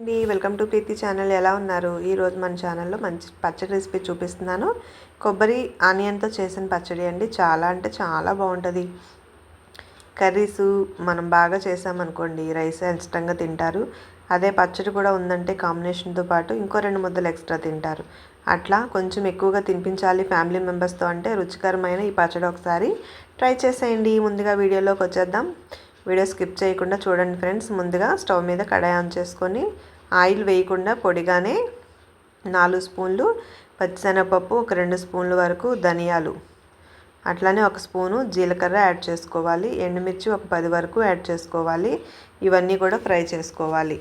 అండి welcome to Preethi channel. ఎలా ఉన్నారు? ఈరోజు మన ఛానల్లో మంచి పచ్చడి రెసిపీ చూపిస్తున్నాను. కొబ్బరి ఆనియన్తో చేసిన పచ్చడి అండి. చాలా అంటే చాలా బాగుంటుంది. కర్రీస్ మనం బాగా చేసామనుకోండి రైస్ ఇష్టంగా తింటారు. అదే పచ్చడి కూడా ఉందంటే కాంబినేషన్తో పాటు ఇంకో రెండు ముద్దలు ఎక్స్ట్రా తింటారు. అట్లా కొంచెం ఎక్కువగా తినిపించాలి ఫ్యామిలీ మెంబర్స్తో అంటే రుచికరమైన ఈ పచ్చడి ఒకసారి ట్రై చేసేయండి. ముందుగా వీడియోలోకి వచ్చేద్దాం. వీడియో స్కిప్ చేయకుండా చూడండి ఫ్రెండ్స్. ముందుగా స్టవ్ మీద కడాయి ఆన్ చేసుకొని ఆయిల్ వేయకుండా పొడిగానే నాలుగు స్పూన్లు పచ్చిశనగపప్పు ఒక రెండు స్పూన్ల వరకు ధనియాలు. అట్లానే ఒక స్పూను జీలకర్ర యాడ్ చేసుకోవాలి. ఎండుమిర్చి ఒక పది వరకు యాడ్ చేసుకోవాలి. ఇవన్నీ కూడా ఫ్రై చేసుకోవాలి.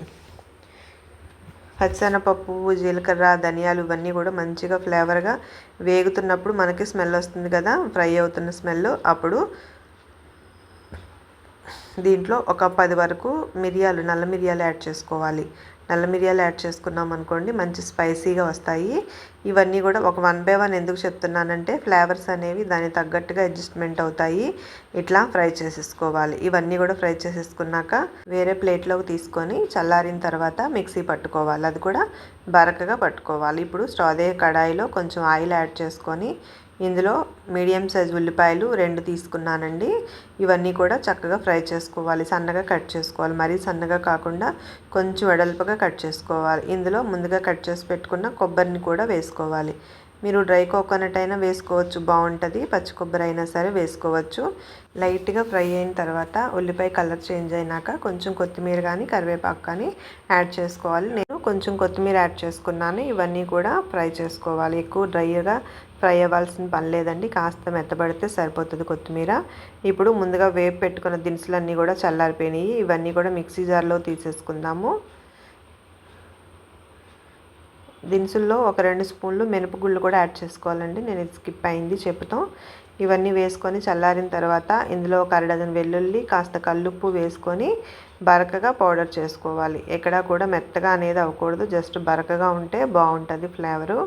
పచ్చిశనగపప్పు జీలకర్ర ధనియాలు ఇవన్నీ కూడా మంచిగా ఫ్లేవర్గా వేగుతున్నప్పుడు మనకి స్మెల్ వస్తుంది కదా ఫ్రై అవుతున్న స్మెల్ అప్పుడు దీంట్లో ఒక పది వరకు మిరియాలు నల్ల మిరియాలు యాడ్ చేసుకోవాలి. నల్ల మిరియాలు యాడ్ చేసుకున్నాం అనుకోండి మంచి స్పైసీగా వస్తాయి. ఇవన్నీ కూడా ఒక వన్ బై వన్ ఎందుకు చెప్తున్నానంటే ఫ్లేవర్స్ అనేవి దానికి తగ్గట్టుగా అడ్జస్ట్మెంట్ అవుతాయి. ఇట్లా ఫ్రై చేసేసుకోవాలి. ఇవన్నీ కూడా ఫ్రై చేసేసుకున్నాక వేరే ప్లేట్లోకి తీసుకొని చల్లారిన తర్వాత మిక్సీ పట్టుకోవాలి. అది కూడా బరకగా పట్టుకోవాలి. ఇప్పుడు స్ట్రాదే అదే కడాయిలో కొంచెం ఆయిల్ యాడ్ చేసుకొని ఇందులో మీడియం సైజ్ ఉల్లిపాయలు రెండు తీసుకున్నానండి. ఇవన్నీ కూడా చక్కగా ఫ్రై చేసుకోవాలి సన్నగా కట్ చేసుకోవాలి. మరీ సన్నగా కాకుండా కొంచెం వెడల్పుగా కట్ చేసుకోవాలి. ఇందులో ముందుగా కట్ చేసి పెట్టుకున్న కొబ్బరిని కూడా వేసుకోవాలి. మీరు డ్రై కోకోనట్ అయినా వేసుకోవచ్చు బాగుంటుంది. పచ్చి కొబ్బరి అయినా సరే వేసుకోవచ్చు. లైట్గా ఫ్రై అయిన తర్వాత ఉల్లిపాయ కలర్ చేంజ్ అయినాక కొంచెం కొత్తిమీర కానీ కరివేపాకు కానీ యాడ్ చేసుకోవాలి. నేను కొంచెం కొత్తిమీర యాడ్ చేసుకున్నాను. ఇవన్నీ కూడా ఫ్రై చేసుకోవాలి. ఎక్కువ డ్రైగా ఫ్రై అవ్వాల్సిన పని లేదండి. కాస్త మెత్తబడితే సరిపోతుంది కొత్తిమీర. ఇప్పుడు ముందుగా వేపు పెట్టుకున్న దినుసులన్నీ కూడా చల్లారిపోయినాయి. ఇవన్నీ కూడా మిక్సీ జార్లో తీసేసుకుందాము. దినుసుల్లో ఒక రెండు స్పూన్లు మినపగుళ్ళు కూడా యాడ్ చేసుకోవాలండి. నేను ఇది స్కిప్ అయింది చెప్తాం ఇవన్నీ వేసుకొని చల్లారిన తర్వాత ఇందులో ఒక అరడజన్ వెల్లుల్లి కాస్త కల్లుప్పు వేసుకొని బరకగా పౌడర్ చేసుకోవాలి. ఎక్కడా కూడా మెత్తగా అనేది అవ్వకూడదు. జస్ట్ బరకగా ఉంటే బాగుంటుంది ఫ్లేవరు.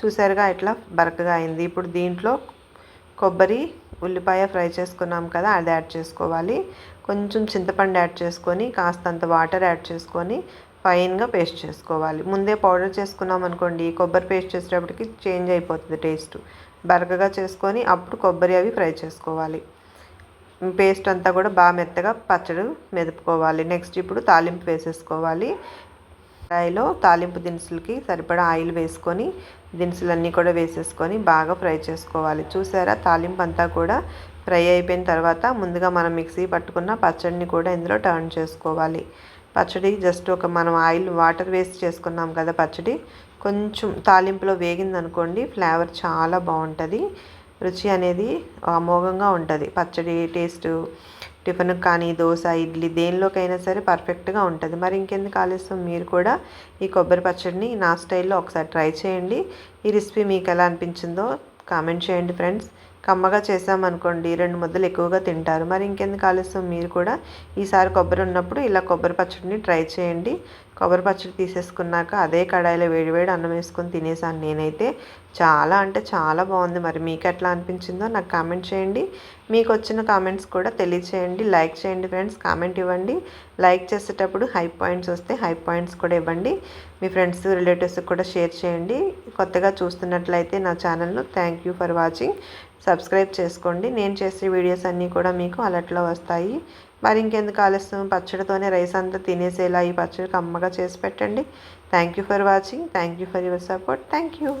చూసారుగా ఇట్లా బరకగా అయింది. ఇప్పుడు దీంట్లో కొబ్బరి ఉల్లిపాయ ఫ్రై చేసుకున్నాం కదా అది యాడ్ చేసుకోవాలి. కొంచెం చింతపండు యాడ్ చేసుకొని కాస్తంత వాటర్ యాడ్ చేసుకొని ఫైన్గా పేస్ట్ చేసుకోవాలి. ముందే పౌడర్ చేసుకున్నాం అనుకోండి కొబ్బరి పేస్ట్ చేసేటప్పటికి చేంజ్ అయిపోతుంది టేస్ట్. బరకగా చేసుకొని అప్పుడు కొబ్బరి అవి ఫ్రై చేసుకోవాలి. పేస్ట్ అంతా కూడా బాగా మెత్తగా పచ్చడి మెదుపుకోవాలి. నెక్స్ట్ ఇప్పుడు తాలింపు వేసేసుకోవాలి. కడాయిలో తాలింపు దినుసులకి సరిపడా ఆయిల్ వేసుకొని దినుసులన్నీ కూడా వేసేసుకొని బాగా ఫ్రై చేసుకోవాలి. చూసారా? తాలింపు అంతా కూడా ఫ్రై అయిపోయిన తర్వాత ముందుగా మనం మిక్సీ పట్టుకున్న పచ్చడిని కూడా ఇందులో టర్న్ చేసుకోవాలి. పచ్చడి జస్ట్ ఒక మనం ఆయిల్ వాటర్ వేస్ట్ చేసుకున్నాం కదా పచ్చడి. కొంచెం తాలింపులో వేగింది అనుకోండి ఫ్లేవర్ చాలా బాగుంటుంది. రుచి అనేది అమోఘంగా ఉంటుంది. పచ్చడి టేస్ట్ టిఫిన్కి కానీ దోశ ఇడ్లీ దేనిలోకైనా సరే పర్ఫెక్ట్గా ఉంటుంది. మరి ఇంకెందుకు ఆలస్యం? మీరు కూడా ఈ కొబ్బరి పచ్చడిని నా స్టైల్లో ఒకసారి ట్రై చేయండి. ఈ రెసిపీ మీకు ఎలా అనిపించిందో కామెంట్ చేయండి ఫ్రెండ్స్. కమ్మగా చేసామనుకోండి రెండు ముద్దలు ఎక్కువగా తింటారు. మరి ఇంకెందుకు ఆలస్యం? మీరు కూడా ఈసారి కొబ్బరి ఉన్నప్పుడు ఇలా కొబ్బరి పచ్చడిని ట్రై చేయండి. కొబ్బరి పచ్చడి తీసేసుకున్నాక అదే కడాయిలో వేడివేడి అన్నం వేసుకొని తినేసాను నేనైతే. చాలా అంటే చాలా బాగుంది. మరి మీకు ఎట్లా అనిపించిందో నాకు కామెంట్ చేయండి. మీకు వచ్చిన కామెంట్స్ కూడా తెలియచేయండి. లైక్ చేయండి ఫ్రెండ్స్ కామెంట్ ఇవ్వండి. లైక్ చేసేటప్పుడు హై పాయింట్స్ వస్తే హై పాయింట్స్ కూడా ఇవ్వండి. మీ ఫ్రెండ్స్ రిలేటివ్స్కి కూడా షేర్ చేయండి. కొత్తగా చూస్తున్నట్లయితే నా ఛానల్ను thank you for watching. Subscribe చేసుకోండి. నేను చేసే వీడియోస్ అన్నీ కూడా మీకు అలర్ట్లో వస్తాయి. మరి ఇంకెందుకు ఆలస్యం? పచ్చడితోనే రైస్ అంతా తినేసేలా ఈ పచ్చడి కమ్మగా చేసి పెట్టండి. Thank you for watching. Thank you for your support. Thank you.